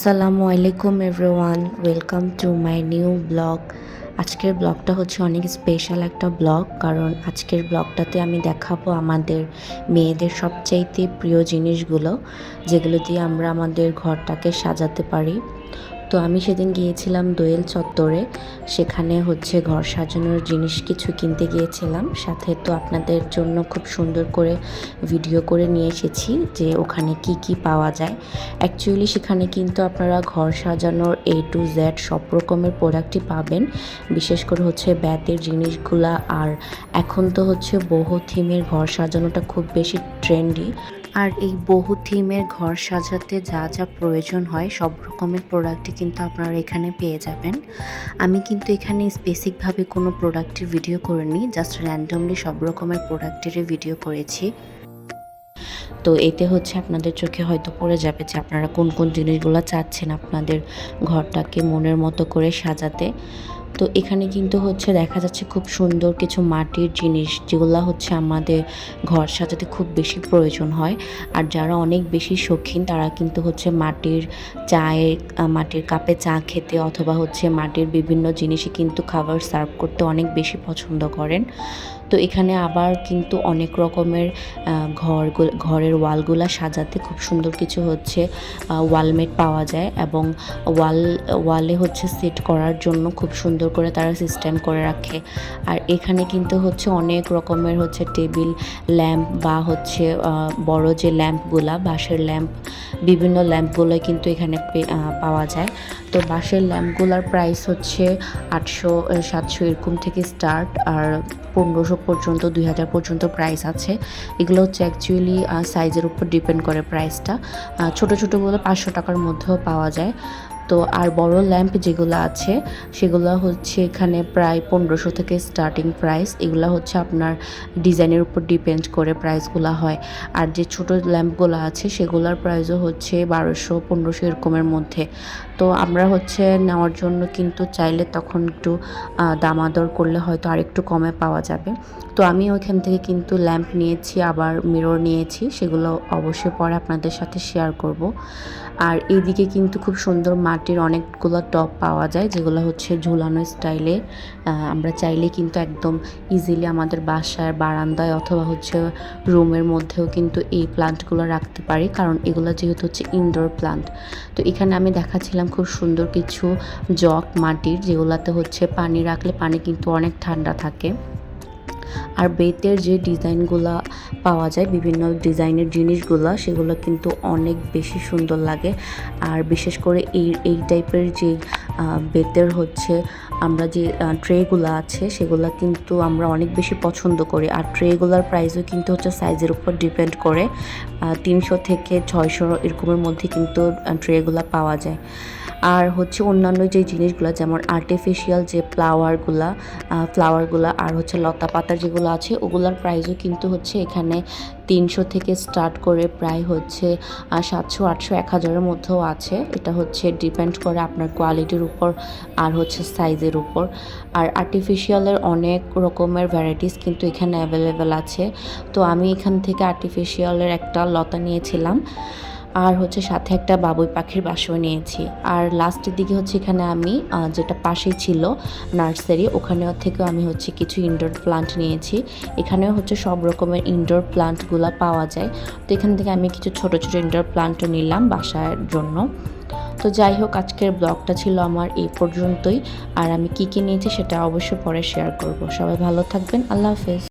আসসালামু আলাইকুম everyone, welcome to my new blog. আজকের ব্লগটা হচ্ছে অনেক স্পেশাল একটা ব্লগ, কারণ আজকের ব্লগটাতে আমি দেখাবো আমাদের মেয়েদের সবচাইতে প্রিয় জিনিসগুলো, যেগুলো দিয়ে আমরা আমাদের ঘরটাকে সাজাতে পারি। তো আমি সেদিন গিয়েছিলাম দোয়েল চত্বরে। সেখানে হচ্ছে ঘর সাজানোর জিনিস কিছু কিনতে গিয়েছিলাম। সাথে তো আপনাদের জন্য খুব সুন্দর করে ভিডিও করে নিয়ে এসেছি যে ওখানে কি কি পাওয়া যায়। অ্যাকচুয়ালি সেখানে কিন্তু আপনারা ঘর সাজানোর এ টু জেড সব রকমের প্রোডাক্টই পাবেন। বিশেষ করে হচ্ছে ব্যাতের জিনিসগুলা। আর এখন তো হচ্ছে বহু থিমের ঘর সাজানোটা খুব বেশি ট্রেন্ডি আর এই বহু থিমের ঘর সাজাতে যা যা প্রয়োজন হয়, সব রকমের প্রোডাক্টই কিন্তু আপনারা এখানে পেয়ে যাবেন। আমি কিন্তু এখানে স্পেসিকভাবে কোনো প্রোডাক্টের ভিডিও করিনি জাস্ট র্যান্ডমলি সব রকমের প্রোডাক্টেরই ভিডিও করেছি। তো এতে হচ্ছে আপনাদের চোখে হয়তো পড়ে যাবে যে আপনারা কোন কোন জিনিসগুলো চাচ্ছেন আপনাদের ঘরটাকে মনের মতো করে সাজাতে। তো এখানে কিন্তু হচ্ছে দেখা যাচ্ছে খুব সুন্দর কিছু মাটির জিনিস যেগুলো হচ্ছে আমাদের ঘর সাজাতে খুব বেশি প্রয়োজন হয়। আর যারা অনেক বেশি শৌখিন তারা কিন্তু হচ্ছে মাটির চায়ের মাটির কাপে চা খেতে অথবা হচ্ছে মাটির বিভিন্ন জিনিসই কিন্তু খাবার সার্ভ করতে অনেক বেশি পছন্দ করেন। তো এখানে আবার কিন্তু অনেক রকমের ঘর ঘরের ওয়ালগুলা সাজাতে খুব সুন্দর কিছু হচ্ছে ওয়ালমেট পাওয়া যায় এবং ওয়াল, ওয়ালে হচ্ছে সেট করার জন্য খুব সুন্দর করে তারা সিস্টেম করে রাখে। আর এখানে কিন্তু হচ্ছে অনেক রকমের হচ্ছে টেবিল, ল্যাম্প বা হচ্ছে বড় যে ল্যাম্পগুলা, বাঁশের ল্যাম্প, বিভিন্ন ল্যাম্পগুলো কিন্তু এখানে পাওয়া যায়। তো বাঁশের ল্যাম্পগুলার প্রাইস হচ্ছে আটশো, সাতশো এরকম থেকে স্টার্ট আর পনেরোশো পর্যন্ত, দুই হাজার পর্যন্ত প্রাইস আছে। এগুলো হচ্ছে অ্যাকচুয়ালি সাইজের উপর ডিপেন্ড করে প্রাইসটা ছোটো ছোটোগুলো পাঁচশো টাকার মধ্যেও পাওয়া যায়। তো আর বড় ল্যাম্প যেগুলো আছে, সেগুলো হচ্ছে এখানে প্রায় পনেরোশো থেকে স্টার্টিং প্রাইস এগুলো হচ্ছে আপনার ডিজাইনের উপর ডিপেন্ড করে প্রাইসগুলো হয়। আর যে ছোট ল্যাম্পগুলো আছে, সেগুলোর প্রাইসও হচ্ছে বারোশো, পনেরোশো এরকমের মধ্যে। তো আমরা হচ্ছে নেওয়ার জন্য কিন্তু চাইলে তখন একটু দামাদর করলে হয়তো আরেকটু কমে পাওয়া যাবে। তো আমি ওইখান থেকে কিন্তু ল্যাম্প নিয়েছি, আবার মিরর নিয়েছি, সেগুলো অবশ্যই পরে আপনাদের সাথে শেয়ার করব। আর এইদিকে কিন্তু খুব সুন্দর মাটির অনেকগুলো টপ পাওয়া যায়, যেগুলো হচ্ছে ঝুলানো স্টাইলে। আমরা চাইলে কিন্তু একদম ইজিলি আমাদের বাসার বারান্দায় অথবা হচ্ছে রুমের মধ্যেও কিন্তু এই প্লান্টগুলো রাখতে পারি, কারণ এগুলো যেহেতু হচ্ছে ইনডোর প্লান্ট তো এখানে আমি দেখাচ্ছিলাম খুব সুন্দর কিছু জগ মাটির যেগুলাতে হচ্ছে পানি রাখলে পানি কিন্তু অনেক ঠান্ডা থাকে। আর বেতের যে ডিজাইনগুলো পাওয়া যায়, বিভিন্ন ডিজাইনের জিনিসগুলো, সেগুলো কিন্তু অনেক বেশি সুন্দর লাগে। আর বিশেষ করে এই এই টাইপের যে বেতের হচ্ছে, আমরা যে ট্রেগুলো আছে, সেগুলো কিন্তু আমরা অনেক বেশি পছন্দ করি। আর ট্রেগুলোর প্রাইসও কিন্তু হচ্ছে সাইজের উপর ডিপেন্ড করে। তিনশো থেকে ছয়শো এরকমের মধ্যে কিন্তু ট্রেগুলো পাওয়া যায়। আর হচ্ছে অন্যান্য যে জিনিসগুলো, যেমন আর্টিফিশিয়াল যে ফ্লাওয়ারগুলা ফ্লাওয়ারগুলো আর হচ্ছে লতা পাতা যেগুলো আছে, ওগুলার প্রাইসও কিন্তু হচ্ছে এখানে তিনশো থেকে স্টার্ট করে প্রায় হচ্ছে সাতশো, আটশো, এক হাজারের মধ্যেও আছে। এটা হচ্ছে ডিপেন্ড করে আপনার কোয়ালিটির উপর আর হচ্ছে সাইজের উপর। আর আর্টিফিশিয়ালের অনেক রকমের ভ্যারাইটিস কিন্তু এখানে অ্যাভেলেবেল আছে। তো আমি এখান থেকে আর্টিফিশিয়ালের একটা লতা নিয়েছিলাম। আর হচ্ছে সাথে একটা বাবুই পাখির বাসও নিয়েছি। আর লাস্টের দিকে হচ্ছে এখানে আমি যেটা পাশেই ছিল নার্সারি ওখানে থেকেও আমি হচ্ছে কিছু ইনডোর প্লান্ট নিয়েছি। এখানেও হচ্ছে সব রকমের ইনডোর প্লান্টগুলো পাওয়া যায়। তো এখান থেকে আমি কিছু ছোট ছোট ইনডোর প্লান্টও নিলাম বাসার জন্য। তো যাই হোক, আজকের ব্লগটা ছিল আমার এই পর্যন্তই। আর আমি কী কী নিয়েছি সেটা অবশ্যই পরে শেয়ার করব। সবাই ভালো থাকবেন, আল্লাহ হাফেজ।